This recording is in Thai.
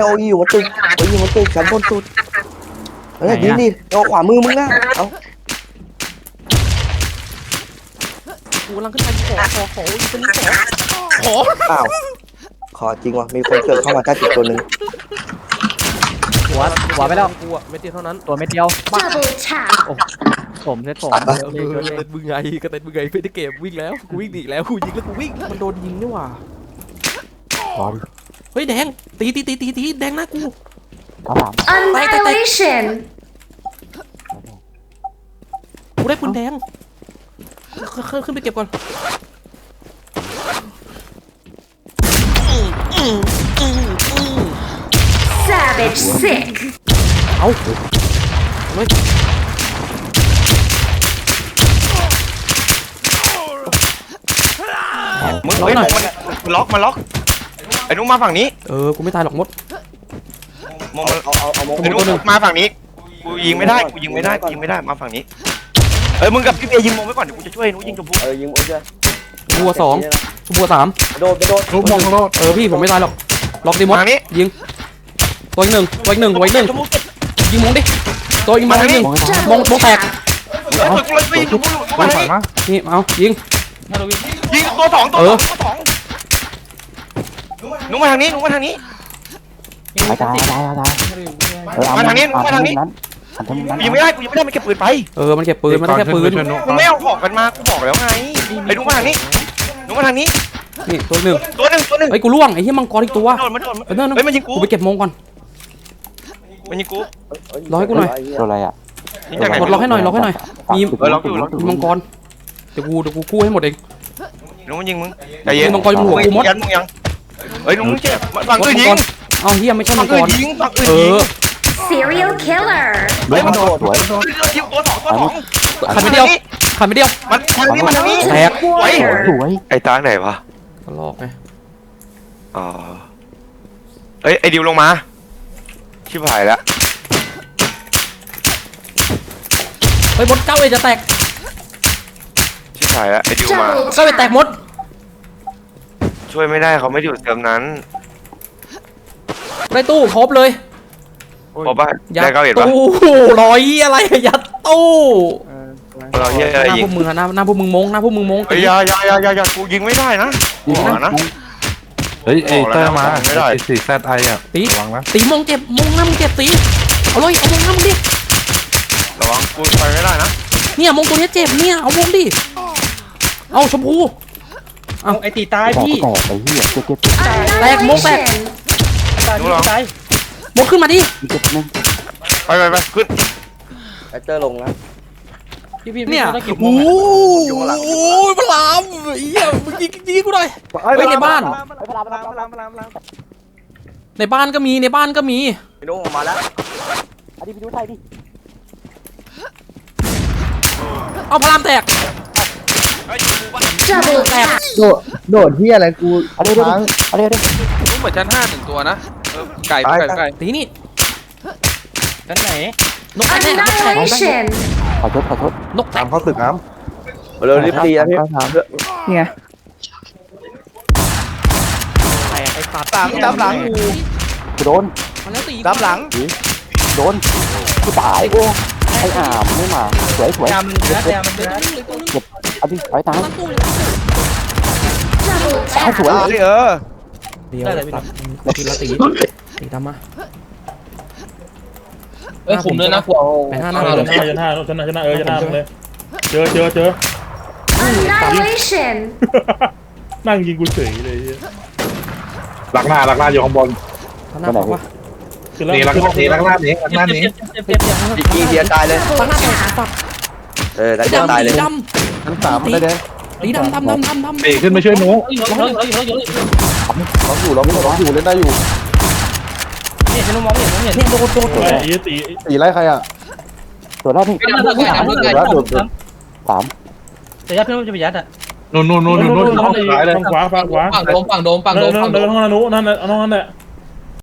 เอาอยู่บนตึกเอาอยู่บนตึกชั้นบนสุดเออยิงดิเอาขวามือมึงนะเอากูกำลังขึ้นไปขอขอขออีกคนนี้ขอขออ้าวขอจริงว่ะมีคนเกิดเข้ามาใต้ตึกตัวหนึ่งหัวหัวไปแล้วกูอะไม่เดียวเท่านั้นตัวเม็ดเดียว Double tap. ผมเซ็ตผมเอโอเคอกโอเคระเต็นมึงไงกระเต็นมึงไงไม่ได้เก็บวิ่งแล้วกูวิ่งหนีแล้วกูยิงแล้วกูวิ่งมันโดนยิงนี่หว่า เฮ้ยแดงตีตีตีตีตีแดงหน้ากูครับผม Annihilation. กูได้ปืนแดงขึ้นขึ้นขึ้นไปเก็บก่อน Savage sick. เอาเฮ้ยมึงเฮ้ยมันมันล็อกมันล็อกไอ้นุ๊กมาฝั่งนี้เออ กูไม่ตายหรอกมด มองเอาเอาเอามองไอ้นุ๊กมาฝั่งนี้ กูยิงไม่ได้ กูยิงไม่ได้ กูยิงไม่ได้ มาฝั่งนี้ เอ้ย มึงกับพี่เบียร์ยิงมองไว้ก่อน เดี๋ยวกูจะช่วยนุ๊กยิงชมพูเออยิงโอ้ยเจ้บัวสองบัวสามโดดโดดลูกมองรอดเออพี่ผมไม่ตายหรอก ล็อกดิมดทางนี้ยิง ตัวอีกหนึ่งตัวอีกหนึ่งตัวอีกหนึ่งชมพูยิงมองดิ ตัวอีกมองมาทางนี้ยิงมองมองแตกเฮ้ยกูเลยช่วยยิงชมพูมาทางนี้นี่เอายิง ยิงตัวสองตัวเออตัวสอง นุ๊กมาทางนี้นุ๊กมาทางนี้ ตายตายตายตายเออเอามาทางนี้มาทางนี้นั้นอันทางนั้นกูยิงไม่ได้กูยิงไม่ได้มันเก็บปืนไปเออมันเก็บปืนมันได้แค่ปืนมึงไม่เอาของกันมากูบอกแล้วไงไอ้นุ๊กมาทางนี้นุ๊กมาทางนี้นี่ตัวหนึ่งตัวหนึ่งตัวหนึ่งเฮ้ยกูล่วงไอ้ที่มังกรอีกตัวโดนมันโดนมันเออนั่นเฮ้ยมันยิงกูกูไปเก็บมงก่อนมันยิงกูรอให้กูหน่อยตัวอะไรอะยิงจากไหนกดล็อกให้หน่อยล็อกให้หน่อยมีเออล็อกอยู่ล็อกอยู่มีมังกรเดี๋ยวกูเดี๋ยวกูกู้ให้หมดเองนุ๊กมันยิงมึงใจเย็นมีมังกรอยู่หัวกูมดยันมึงยัง เฮ้ยนุ๊กมึงเจ็บฝั่งอื่นยิงเอาเฮียไม่ใช่ฝั่มังงกอื่นรยิงฝั่งอื่นเอยิงอ Serial killer. เฮ้ยมันโดดสวยคิวตัวสองตัวสองขันไปเดียวขันไปเดียว มันทางนี้มันทางนี้แตก สวย Warrior. สวยไอ้ตาไหนวะกระลอกไงอ๋อเอ้ยไอ้ดิวลงมาชิบหายแล้วเฮ้ยมดเก้าเอจะแตกชิบหายแล้วไอ้ดิวมา Double เก้าเอแตก tap. มด ช่วยไม่ได้เขาไม่ได้อยู่เติมนั้นได้ตู้ครบเลยพอป่ะยัดได้เก้าเห็นปะตู้ร้อยอะไรยัดตู้เราเฮียหอะไรน้ายิพงวกมึงอะหน้าหน้าพวกมึงมงหน้าพวกมึงมงเฮ้ยอยาอยาอยาอยาอยากูยิงไม่ได้นะกูบอกนะ เฮ้ยเอเตอร์มาไม่ได้ ไอสี่แซดไออะตีระวังนะตีมงเจ็บมงหน้ามึงเจ็บตีเอาเลยเอามงหน้ามึงดิระวังกูไปไม่ได้นะเนี่ยมงตัวเนี้ยเจ็บเนี่ยเอามงดิเอาชมพู เอาไอตีตายพี่แตกไอ้เหี้ยเจ็บเจ็บเจ็บ Annihilation. ดูหรอมงขึ้นมาดิเจ็บนึงไปไปไปขึ้นไอเตอร์ลงนะเนี่ยโอ้โหพระรามเหี้ยมึงยิงยิงกูหน่อยเฮ้ในบ้านในบ้านก็มีในบ้านก็มีพี่นุ๊กออกมาแล้วอันนี้ไปดูใส่ดิเอาพระรามแตก Double tap. โดดโดดที่อะไรกูเอาเดี๋ยวเดี๋ยวเอาเดี๋ยวเดี๋ยวรู้เหมือนชั้นห้าหนึ่งตัวนะเออไก่ไก่ไก่ตีนี่กันไหนนกแตกนกแตก Annihilation. ขอโทษขอโทษนกแตตากมเข้าตึกน้เร็วรีบตีนะพี่นี่ไงไอ้สัตว์หลังตามหลังกูโดนมันแล้วตีตามหลังโดนกูตายโอ้ไอ้อ่ามไม่มาสวยสวยยามมันเยอะยามมันเยอะเจ็บ เอาดิถอยตามมันตู้ Double เอา tap. สวยตามดิเออเดียวตัดตีละตีตีทำมาเอ้ยขุมด้วยนะไปหน้าหน้าชเลยนะชนะชนะชนะเออชนะเลยเจอเจอเจอ Annihilation. นั่งยิงกูเฉยเลยำหลักหน้าหลักหน้าอยู่ข้างบนหน้าบอกว่าคือแล้วนี่หลักหน้านี่หลักหน้านี่หลักหน้านี่ยิงเทียตายเลยตั้งหน้าแตกสัตว์เออตายดำตายเลยตีด ชั้นสามได้เลยำตีดำดำดำดำดำเตะขึ้นมาช่วยหนูเราอยู่เราเราอยู่เล่นได้อยู่เนี่ยโดนโดนโดนไอ้ตีตีไล่ใครอะตัวแรกนี่แล้วโดดสามนู่นนู่นนู่นนู่นนู่นท้ายเลยทางขวาฝั่งขวาฝั่งโดมฝั่งโดมฝั่งโดเดิมนฝั่งโดเดินมห้องนู้นนั่นแหละน้องนั่นแหละ